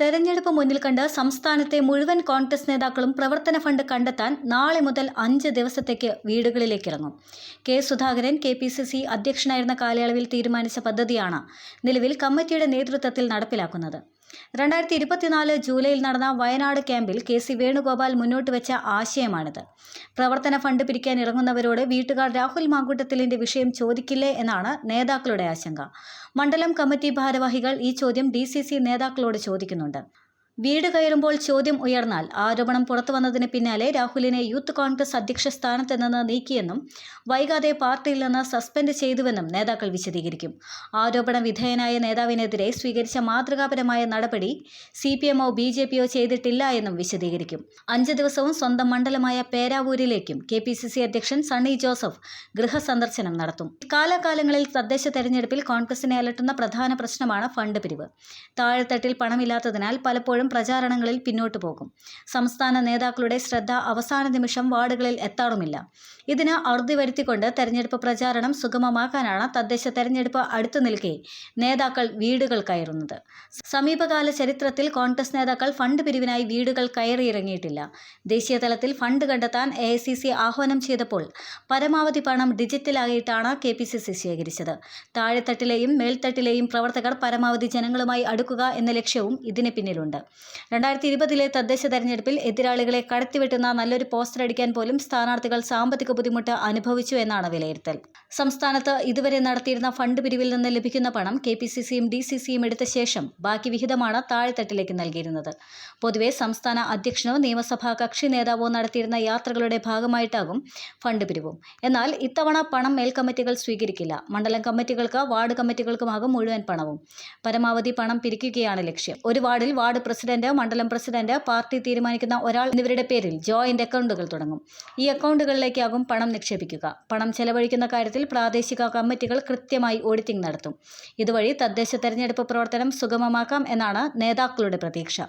തെരഞ്ഞെടുപ്പ് മുന്നിൽ കണ്ട് സംസ്ഥാനത്തെ മുഴുവൻ കോൺഗ്രസ് നേതാക്കളും പ്രവർത്തന ഫണ്ട് കണ്ടെത്താൻ നാളെ മുതൽ അഞ്ച് ദിവസത്തേക്ക് വീടുകളിലേക്ക് ഇറങ്ങും K Sudhakaran K P C C അധ്യക്ഷനായിരുന്ന കാലയളവിൽ തീരുമാനിച്ച പദ്ധതിയാണ് നിലവിൽ കമ്മിറ്റിയുടെ നേതൃത്വത്തിൽ നടപ്പിലാക്കുന്നത്. രണ്ടായിരത്തി ഇരുപത്തിനാല് ജൂലൈയിൽ നടന്ന വയനാട് ക്യാമ്പിൽ കെ സി വേണുഗോപാൽ മുന്നോട്ട് വെച്ച ആശയമാണിത്. പ്രവർത്തന ഫണ്ട് പിരിക്കാൻ ഇറങ്ങുന്നവരോട് വീട്ടുകാർ രാഹുൽ മാങ്കൂട്ടത്തിലിന്റെ വിഷയം ചോദിക്കില്ലേ എന്നാണ് നേതാക്കളുടെ ആശങ്ക. മണ്ഡലം കമ്മിറ്റി ഭാരവാഹികൾ ഈ ചോദ്യം ഡി നേതാക്കളോട് ചോദിക്കുന്നുണ്ട്. വീട് കയറുമ്പോൾ ചോദ്യം ഉയർന്നാൽ ആരോപണം പുറത്തു വന്നതിന് പിന്നാലെ രാഹുലിനെ യൂത്ത് കോൺഗ്രസ് അധ്യക്ഷ സ്ഥാനത്ത് നിന്ന് നീക്കിയെന്നും വൈകാതെ പാർട്ടിയിൽ നിന്ന് സസ്പെൻഡ് ചെയ്തുവെന്നും നേതാക്കൾ വിശദീകരിക്കും. ആരോപണ വിധേയനായ നേതാവിനെതിരെ സ്വീകരിച്ച മാതൃകാപരമായ നടപടി സി പി എമ്മോ ബി ജെ പിയോ ചെയ്തിട്ടില്ല എന്നും വിശദീകരിക്കും. അഞ്ച് ദിവസവും സ്വന്തം മണ്ഡലമായ പേരാവൂരിലേക്കും കെ പി സി സി അധ്യക്ഷൻ സണ്ണി ജോസഫ് ഗൃഹസന്ദർശനം നടത്തും. കാലാകാലങ്ങളിൽ തദ്ദേശ തെരഞ്ഞെടുപ്പിൽ കോൺഗ്രസിനെ അലട്ടുന്ന പ്രധാന പ്രശ്നമാണ് ഫണ്ട് പിരിവ്. താഴെത്തട്ടിൽ പണമില്ലാത്തതിനാൽ പലപ്പോഴും പ്രചാരണങ്ങളിൽ പിന്നോട്ടു പോകും. സംസ്ഥാന നേതാക്കളുടെ ശ്രദ്ധ അവസാന നിമിഷം വാർഡുകളിൽ എത്താറുമില്ല. ഇതിന് അറുതി വരുത്തിക്കൊണ്ട് തെരഞ്ഞെടുപ്പ് പ്രചാരണം സുഗമമാക്കാനാണ് തദ്ദേശ തെരഞ്ഞെടുപ്പ് അടുത്തു നിൽക്കെ നേതാക്കൾ വീടുകൾ കയറുന്നത്. സമീപകാല ചരിത്രത്തിൽ കോൺഗ്രസ് നേതാക്കൾ ഫണ്ട് പിരിവിനായി വീടുകൾ കയറിയിറങ്ങിയിട്ടില്ല. ദേശീയ തലത്തിൽ ഫണ്ട് കണ്ടെത്താൻ എ ആഹ്വാനം ചെയ്തപ്പോൾ പരമാവധി പണം ഡിജിറ്റലായിട്ടാണ് കെ പി സി സി ശേഖരിച്ചത്. താഴെത്തട്ടിലെയും മേൽത്തട്ടിലെയും പ്രവർത്തകർ പരമാവധി ജനങ്ങളുമായി അടുക്കുക എന്ന ലക്ഷ്യവും ഇതിന് പിന്നിലുണ്ട്. രണ്ടായിരത്തി ഇരുപതിലെ തദ്ദേശ തെരഞ്ഞെടുപ്പിൽ എതിരാളികളെ കടത്തിവെട്ടുന്ന നല്ലൊരു പോസ്റ്റർ അടിക്കാൻ പോലും സ്ഥാനാർത്ഥികൾ സാമ്പത്തിക ബുദ്ധിമുട്ട് അനുഭവിച്ചു എന്നാണ് വിലയിരുത്തൽ. സംസ്ഥാനത്ത് ഇതുവരെ നടത്തിയിരുന്ന ഫണ്ട് പിരിവിൽ നിന്ന് ലഭിക്കുന്ന പണം കെ പി സി സിയും ഡി സി സിയും എടുത്ത ശേഷം ബാക്കി വിഹിതമാണ് താഴെത്തട്ടിലേക്ക് നൽകിയിരുന്നത്. പൊതുവെ സംസ്ഥാന അധ്യക്ഷനോ നിയമസഭാ കക്ഷി നേതാവോ നടത്തിയിരുന്ന യാത്രകളുടെ ഭാഗമായിട്ടാകും ഫണ്ട് പിരിവും. എന്നാൽ ഇത്തവണ പണം മേൽക്കമ്മിറ്റികൾ സ്വീകരിക്കില്ല. മണ്ഡലം കമ്മിറ്റികൾക്ക് വാർഡ് കമ്മിറ്റികൾക്കുമാകും മുഴുവൻ പണവും. പരമാവധി പണം പിരിക്കുകയാണ് ലക്ഷ്യം. ഒരു വാർഡിൽ വാർഡ് പ്രസിഡന്റ് മണ്ഡലം പ്രസിഡന്റ് പാർട്ടി തീരുമാനിക്കുന്ന ഒരാൾ എന്നിവരുടെ പേരിൽ ജോയിന്റ് അക്കൗണ്ടുകൾ തുടങ്ങും. ഈ അക്കൗണ്ടുകളിലേക്കാകും പണം നിക്ഷേപിക്കുക. പണം ചെലവഴിക്കുന്ന കാര്യത്തിൽ പ്രാദേശിക കമ്മിറ്റികൾ കൃത്യമായി ഓഡിറ്റിംഗ് നടത്തും. ഇതുവഴി തദ്ദേശ തെരഞ്ഞെടുപ്പ് പ്രവർത്തനം സുഗമമാക്കാം എന്നാണ് നേതാക്കളുടെ പ്രതീക്ഷ.